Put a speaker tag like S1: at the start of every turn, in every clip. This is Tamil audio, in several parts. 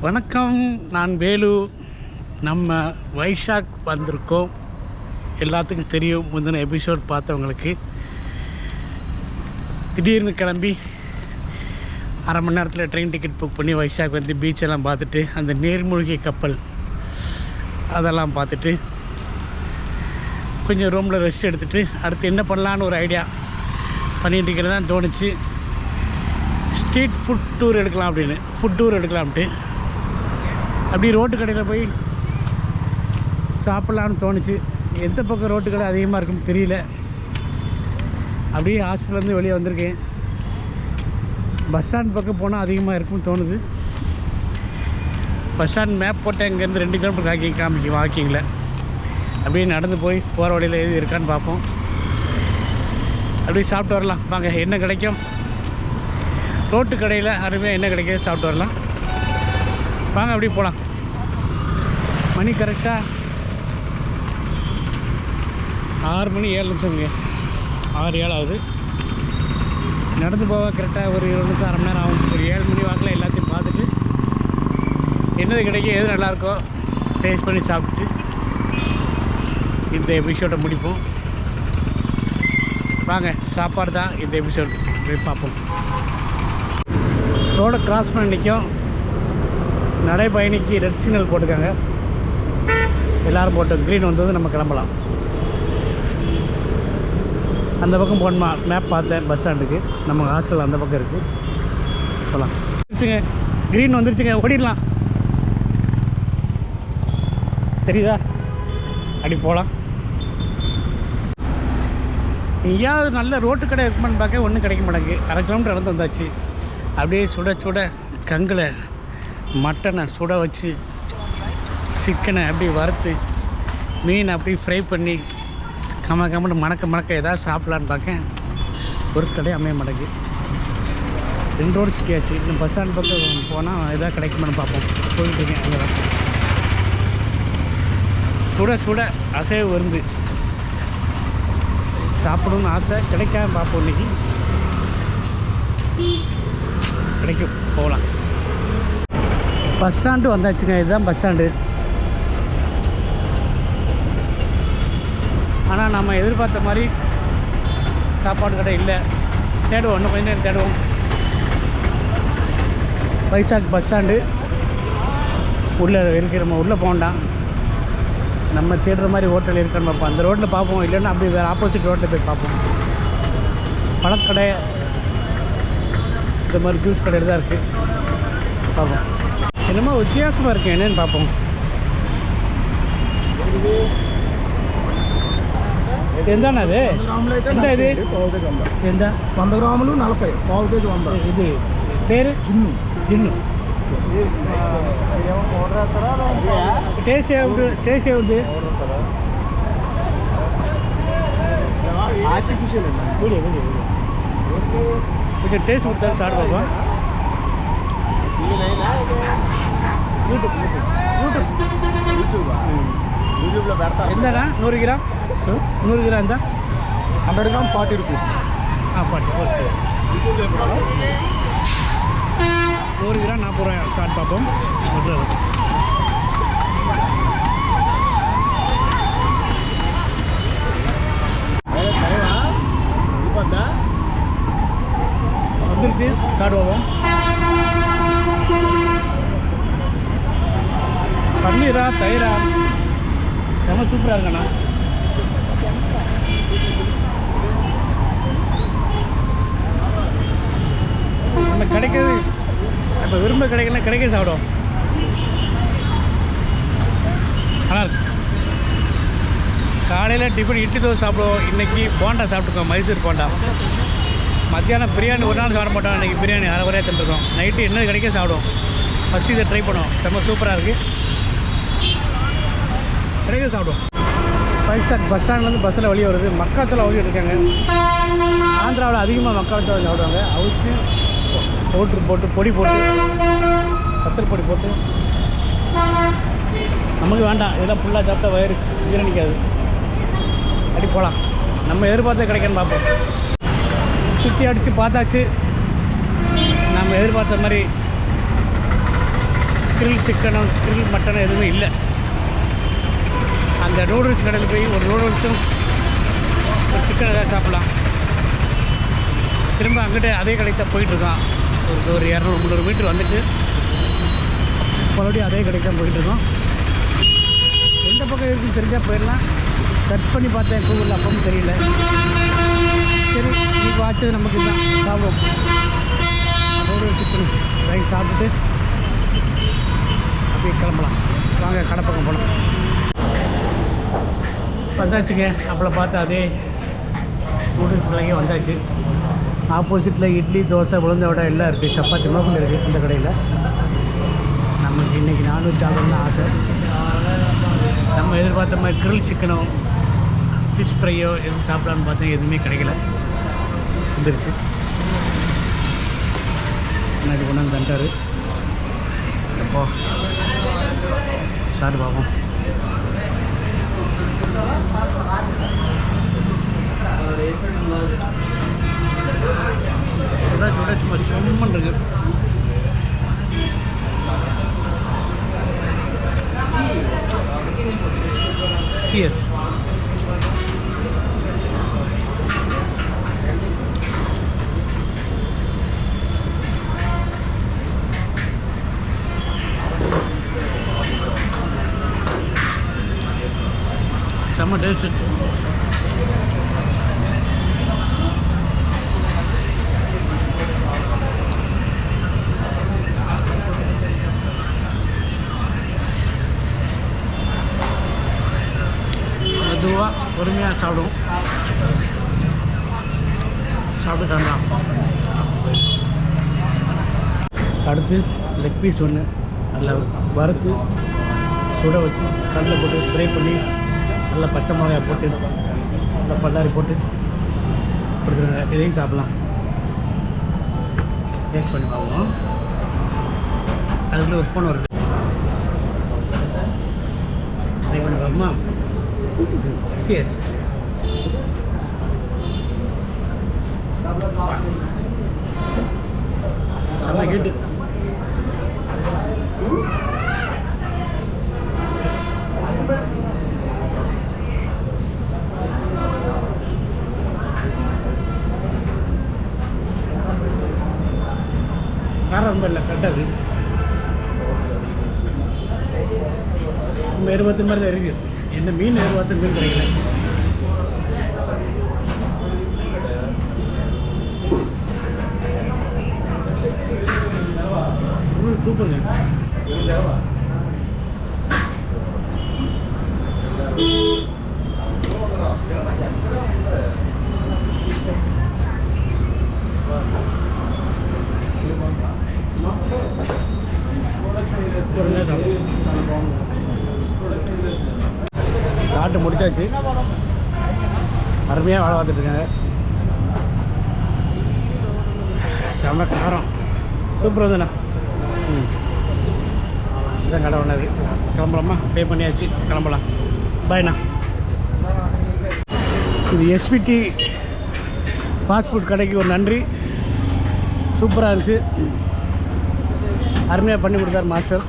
S1: வணக்கம் நான் வேலு. நம்ம வைஷாக் வந்திருக்கோம். எல்லாத்துக்கும் தெரியும் முந்தின எபிசோட் பார்த்தவங்களுக்கு. திடீர்னு கிளம்பி அரை மணி நேரத்தில் ட்ரெயின் டிக்கெட் புக் பண்ணி வைஷாக் வந்து பீச்செல்லாம் பார்த்துட்டு அந்த நீர்மூழ்கி கப்பல் அதெல்லாம் பார்த்துட்டு கொஞ்சம் ரூமில் ரெஸ்ட் எடுத்துகிட்டு அடுத்து என்ன பண்ணலான்னு ஒரு ஐடியா பண்ணிகிட்டு இருக்கிறது தான் தோணுச்சு. ஸ்ட்ரீட் ஃபுட் டூர் எடுக்கலாம் அப்படின்னு ஃபுட் டூர் எடுக்கலாம்ட்டு அப்படி ரோட்டு கடையில் போய் சாப்பிட்லான்னு தோணுச்சு. எந்த பக்கம் ரோட்டு கடை அதிகமாக இருக்குன்னு தெரியல. அப்படியே ஹாஸ்பிட்டல்லேருந்து வெளியே வந்திருக்கேன். பஸ் ஸ்டாண்ட் பக்கம் போனால் அதிகமாக இருக்கும்னு தோணுது. பஸ் ஸ்டாண்ட் மேப் போட்டேன் இங்கேருந்து ரெண்டு கிலோமீட்டர் ஹாக்கிங் காமிக்கும் வாக்கிங்கில் அப்படியே நடந்து போய் போகிற வழியில் எது இருக்கான்னு பார்ப்போம். அப்படியே சாப்பிட்டு வரலாம். வாங்க என்ன கிடைக்கும்? ரோட்டு கடையில் அருமையாக என்ன கிடைக்குது சாப்பிட்டு வரலாம். வாங்க அப்படியே போகலாம் மணி கரெக்டாக ஆறு மணி ஏழு நிமிஷம்ங்க. ஆறு ஏழு ஆகுது. நடந்து போக கரெக்டாக ஒரு இருபது நிமிஷம் அரை மணி நேரம் ஆகும். ஒரு ஏழு மணி வாக்கில் எல்லாத்தையும் பார்த்துட்டு என்னது கிடைக்கும் எது நல்லாயிருக்கோ டேஸ்ட் பண்ணி சாப்பிட்டு இந்த எபிசோடை முடிப்போம். வாங்க சாப்பாடு தான் இந்த எபிசோட் போய் பார்ப்போம். ரோடை கிராஸ் பண்ணி நிற்கும். நடைபயணிக்கு ரெட் சிக்னல் போட்டிருக்காங்க. எல்லோரும் போட்டு க்ரீன் வந்தது நம்ம கிளம்பலாம். அந்த பக்கம் போகணுமா? மேப் பார்த்தேன் பஸ் ஸ்டாண்டுக்கு நம்ம ஹாஸ்டல் அந்த பக்கம் இருக்குது போகலாம் வந்துருச்சுங்க. க்ரீன் வந்துருச்சுங்க. ஓடிடலாம். தெரியுதா? அப்படி போகலாம் எங்கேயாவது நல்ல ரோட்டு கடை இருக்குமான்னு பார்க்க ஒன்றும் கிடைக்க மாட்டேங்குது. அரை கிலோமீட்டர் நடந்து வந்தாச்சு. அப்படியே சுட சுட கங்கில் மட்டனை சுட வச்சு சிக்கனை அப்படியே வறுத்து மீன் அப்படியே ஃப்ரை பண்ணி கம கமன்னு மணக்க மணக்க ஏதாவது சாப்பிட்லான்னு பார்க்க ஒரு கடை அமைய மாட்டேங்குது. ரெண்டு ரோடு சிக்கியாச்சு இன்னும் பஸ் ஸ்டாண்ட் பக்கம் போனால் எதாவது கிடைக்குமான்னு பார்ப்போம். போயிட்டு அங்கே சுட சுட அசைவு வருது சாப்பிடணும்னு ஆசை. கிடைக்காம பார்ப்போம் இன்னைக்கு. கிடைக்கும். போகலாம். பஸ் ஸ்டாண்டு வந்தாச்சுங்க. இதுதான் பஸ் ஸ்டாண்டு ஆனால் நம்ம எதிர்பார்த்த மாதிரி சாப்பாடு கடை இல்லை. தேடுவோம் இன்னும் கொஞ்சம் நேரம் தேடுவோம். வைசாக் பஸ் ஸ்டாண்டு உள்ளே இருக்கிற நம்ம உள்ளே போண்டாம் நம்ம தேடுற மாதிரி ஹோட்டல் இருக்கான்னு பார்ப்போம். அந்த ரோட்டில் பார்ப்போம். இல்லைன்னா அப்படி வேறு ஆப்போசிட் ரோட்டில் போய் பார்ப்போம். பழக்கடை இந்த மாதிரி ஜூஸ் கடை தான் இருக்குது பார்ப்போம். என்னமோ வித்தியாசமாக இருக்குது என்னென்னு பார்ப்போம். ఎంతనా అది
S2: గ్రాములు అయితే
S1: ఎంత ఇది
S2: పావు కేజీ వంద
S1: ఎంత
S2: వంద గ్రాములు నలభై పావు కేజీ వంద
S1: ఇది పేరు
S2: జిన్ను
S1: జిన్ను టేస్ట్ ఏముంది టేస్ట్ ఏముంది
S2: ఆర్టిఫిషియల్ అండి
S1: వీడియో వీడియో వీడియో కొంచెం టేస్ట్ ఉంటుంది చాడు బాబా యూట్యూబ్ యూట్యూబ్
S2: యూట్యూబ్ యూట్యూబ్లో పెడతా
S1: ఎంతనా నూరు గ్రామ్ ಸೊ ನೂರು ಗಿರ
S2: ಅಂತ ಹಂಡ್ರೆಡ್ ಗ್ರಾಮ್ ಫಾರ್ಟಿ
S1: ರುಪೀಸ್ ஆ பாட்டு. ஓகே. ஒரு கிலோ நாற்பது ரூபாய் ஸ்டார்ட் பார்ப்போம். வந்துருச்சு. ஸ்டார்ட் பார்ப்போம். பன்னீரா தயிரா? செம்ம சூப்பராக இருக்கண்ணா. நம்ம கிடைக்கிறது இப்போ விரும்ப கிடைக்கல கிடைக்க சாப்பிடுவோம். ஆனால் காலையில் டிஃபன் இட்லி தோசை சாப்பிடுவோம். இன்றைக்கி போண்டா சாப்பிட்டுருக்கோம் மைசூர் போண்டா. மத்தியானம் பிரியாணி ஒரு நாள் சாப்பிட மாட்டோம் இன்றைக்கி பிரியாணி அரை வரையாக தந்துருக்கோம் நைட்டு என்ன கிடைக்க சாப்பிடுவோம். ஃபஸ்ட்டு இதை ட்ரை பண்ணுவோம். செம்ம சூப்பராக இருக்குது கிடைக்க சாப்பிடுவோம். ஃபைவ் ஸ்டார் பஸ் ஸ்டாண்ட்லேருந்து பஸ்ஸில் வழி வருது. மக்காத்தில் ஓடிட்டு இருக்காங்க ஆந்திராவில் அதிகமாக மக்காத்தில் சாப்பிடுவாங்க. அவிச்சு பவுட்ரு போட்டு பொடி போட்டு பத்தல் பொடி போட்டு. நமக்கு வேண்டாம் இதெல்லாம் ஃபுல்லாக சாப்பிட்டா வயிறு நிற்காது அப்படி போகலாம் நம்ம எதிர்பார்த்த கிடைக்கன்னு பார்ப்போம். சுற்றி அடித்து பார்த்தாச்சு. நம்ம எதிர்பார்த்த மாதிரி கிரில் சிக்கனும் கிரில் மட்டனும் எதுவுமே இல்லை. அந்த நூடுல்ஸ் கடையில் போய் ஒரு நூடுல்ஸும் ஒரு சிக்கன் ஏதாவது சாப்பிட்லாம். திரும்ப அங்கிட்ட அதே கடைக்கு தான் போயிட்டுருக்கான் ஒரு ஒரு இரநூறு முந்நூறு மீட்ரு வந்துட்டு மறுபடியும் அதே கடைக்கு தான் போயிட்டுருக்கோம். எந்த பக்கம் இருக்குன்னு தெரிஞ்சால் போயிடலாம். சர்ச் பண்ணி பார்த்தேன் கூகுளில் அப்பவும் தெரியல. சரி இப்போ வாட்சது நமக்கு தான் சாப்பிடும் அதோட சிக்கன் ரைஸ் சாப்பிட்டுட்டு அப்படியே கிளம்பலாம். வாங்க கடை பக்கம் போகலாம் வந்தாச்சுங்க. அப்பளை பார்த்து அதே நூடுல்ஸ் பிள்ளைங்க வந்தாச்சு. ஆப்போசிட்டில் இட்லி தோசை உளுந்த வடை எல்லாம் இருக்குது சப்பாத்தி மோக்கல் இருக்குது அந்த கடையில். நமக்கு இன்றைக்கி நானூற்றி சாப்பிடணும்னு ஆசை. நம்ம எதிர்பார்த்த மாதிரி கிரில் சிக்கனோ ஃபிஷ் ஃப்ரையோ எதுவும் சாப்பிடலான்னு பார்த்தா எதுவுமே கிடைக்கல. வந்துருச்சு. முன்னாடி கொண்டு வந்து தண்டாரு எப்போ? சாப்பிட்டு பார்ப்போம் சுட சுட சும்மா சும்மன் இருக்கு Cheers. செம்ம டேஸ்ட் மெதுவாக பொறுமையாக சாப்பிடுவோம் சாப்பிட்டு கிளம்பலாம் அடுத்து லெக் பீஸ் ஒன்று நல்லா வறுத்து சுட வச்சு கல்லில் போட்டு ஸ்ப்ரே பண்ணி நல்லா பச்சை மிளகாய் போட்டு நல்லா பல்லாரி போட்டு கொடுக்குறாங்க இதையும் சாப்பிட்லாம். டேஸ்ட் பண்ணி பார்ப்போம். அதுக்குள்ளே ஒரு ஃபோன் வருது. ட்ரை பண்ணி பார்ப்போமா? சிஎஸ் செம்ம கேட்டு காரம் ரொம்ப இல்லை கரெக்டாக இருக்கு நம்ம எதிர்பார்த்த மாதிரி தான் இருக்குது பார்த்து மீன் கிடைக்கல. ம், சூப்பருங்க. முடிச்சாச்சு. அருமையாக வேலை பார்த்துட்டு இருக்காங்க. செம்ம காரம். சூப்பர் வந்துண்ணா. ம். இதான் கடை ஒன்றாது கிளம்பலாமா? பே பண்ணியாச்சு. கிளம்பலாம். பாய்ண்ணா இது எஸ்பிடி ஃபாஸ்ட் ஃபுட் கடைக்கு ஒரு நன்றி. சூப்பராக இருந்துச்சு. அருமையாக பண்ணி கொடுத்தார் மாஸ்டர்.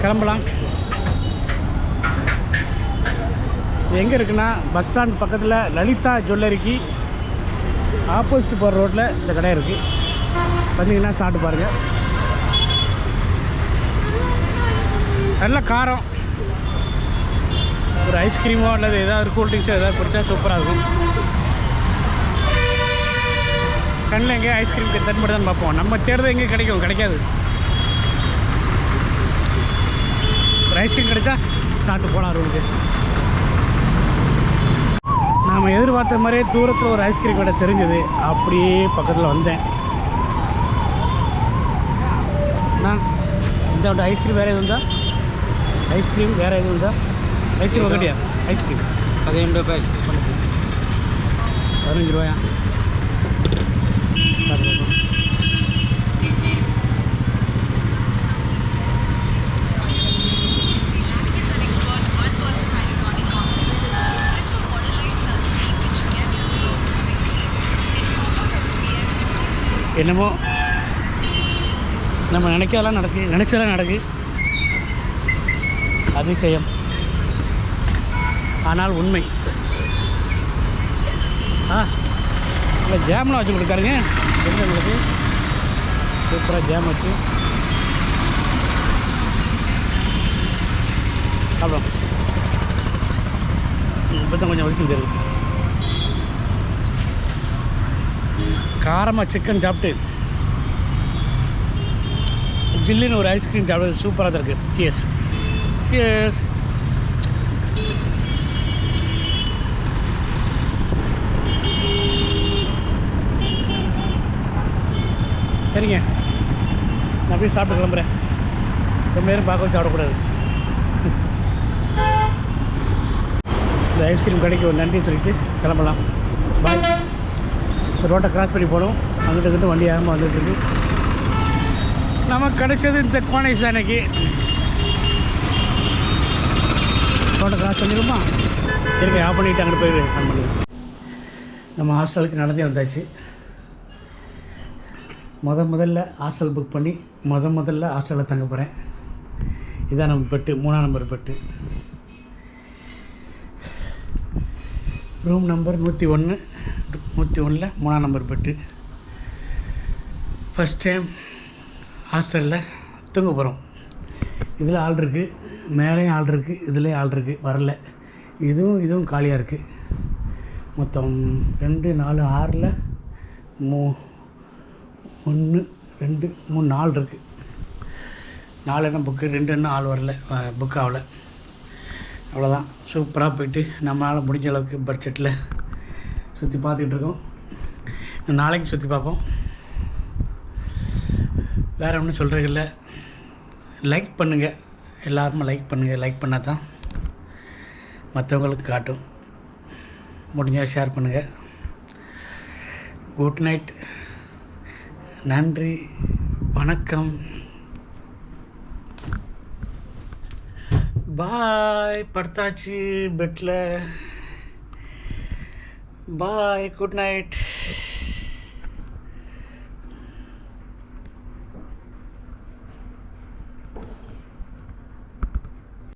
S1: கிளம்பலாம் இது எங்கே இருக்குன்னா பஸ் ஸ்டாண்ட் பக்கத்தில் லலிதா ஜுவல்லரிக்கு ஆப்போசிட் போகிற ரோட்டில் இந்த கடை இருக்குது வந்தீங்கன்னா சாப்பிட்டு பாருங்கள் நல்ல காரம். ஒரு ஐஸ்கிரீமோ அல்லது ஏதாவது கூல் ட்ரிங்க்ஸோ ஏதாவது குடிச்சா சூப்பராக இருக்கும். கண்ணில் எங்கே ஐஸ்கிரீம் தன் தான் பார்ப்போம். நம்ம தேடுறது எங்கே கிடைக்கும் கிடைக்காது. ஒரு ஐஸ்கிரீம் கிடைச்சா சாப்பிட்டு போகலாம் ரூமுக்கு நம்ம எதிர்பார்த்த மாதிரியே தூரத்தில் ஒரு ஐஸ்கிரீம் கடை தெரிஞ்சது. அப்படியே பக்கத்தில் வந்தேன். நான் இந்த ஐஸ்கிரீம் வேறு எதுவும் இருந்தால் ஐஸ்கிரீம் வேறு எதுவும் இருந்தால் ஐஸ்கிரீம் ஒக்கட்டியா ஐஸ்கிரீம்
S2: பதினெண்டு ரூபாய்.
S1: பதினஞ்சு ரூபாயா? என்னமோ நம்ம நினைக்கிறதெல்லாம் நடக்கு நினச்சதெல்லாம் நடக்கு. அதிசயம். ஆனால் உண்மை. ஆ இல்லை ஜாம்லாம் வச்சு கொடுக்காருங்க எங்கே உங்களுக்கு? சூப்பராக ஜாம் வச்சு. அப்புறம். இப்போ தான் கொஞ்சம் வலிச்சு தெரியுது. காரமாக சிக்கன் சாப்பிட்டு ஜில்லுன்னு ஒரு ஐஸ்கிரீம் சாப்பிட்றது சூப்பராக தான் இருக்குது சியர்ஸ் சியர்ஸ் சரிங்க. நான் அப்படியே சாப்பிட்டு கிளம்புறேன். ரொம்ப நேரம் பார்க்க வச்சு சாப்பிடக்கூடாது இந்த ஐஸ்கிரீம் கடைக்கு ஒரு நன்றி சொல்லிட்டு கிளம்பலாம். பாய் ரோட்டை கிராஸ் பண்ணி போகணும் அங்கிட்ட இருந்து வண்டி ஆகாமல் வந்துட்டு இருக்கு. நமக்கு கிடைச்சது இந்த கோனேஜ் தான் இன்னைக்கு. ரோட்டை கிராஸ் பண்ணிடுமா இருக்க ஆஃப் பண்ணிவிட்டு அங்கிட்டு போய் ஃபோன் பண்ணிடுவோம் நம்ம ஹாஸ்டலுக்கு நடந்தே வந்தாச்சு. முத முதல்ல ஹாஸ்டல் புக் பண்ணி முத முதல்ல ஹாஸ்டலில் தங்க போகிறேன் இதான் நம்ம பெட்டு மூணாம் நம்பர் பெட்டு. ரூம் நம்பர் நூற்றி ஒன்று நூற்றி ஒன்றில் மூணாம் நம்பர் பெட்டு ஃபஸ்ட் டைம் ஹாஸ்டலில் தூங்க போகிறோம் இதில் ஆள் இருக்குது மேலேயும் ஆள் இருக்குது இதுலேயும் ஆள் இருக்குது வரல. இதுவும் இதுவும் காலியாக இருக்குது மொத்தம் ரெண்டு நாலு ஆறில் மூ ஒன்று ரெண்டு மூணு நாலு இருக்குது நாலு என்ன புக்கு ரெண்டு என்ன ஆள் வரல புக் ஆகலை. அவ்வளோதான் சூப்பராக போயிட்டு நம்மளால் முடிஞ்ச அளவுக்கு பட்ஜெட்டில் சுற்றி பார்த்துக்கிட்டு இருக்கோம். நாளைக்கு சுற்றி பார்ப்போம். வேறு ஒன்றும் சொல்கிறது இல்லை லைக் பண்ணுங்கள் எல்லாருமே லைக் பண்ணுங்கள் லைக் பண்ணால் தான் மற்றவங்களுக்கு காட்டும். முடிஞ்சால் ஷேர் பண்ணுங்கள் குட் நைட் நன்றி. வணக்கம். பாய் படுத்தாச்சு பெட்டில் பாய் குட் நைட்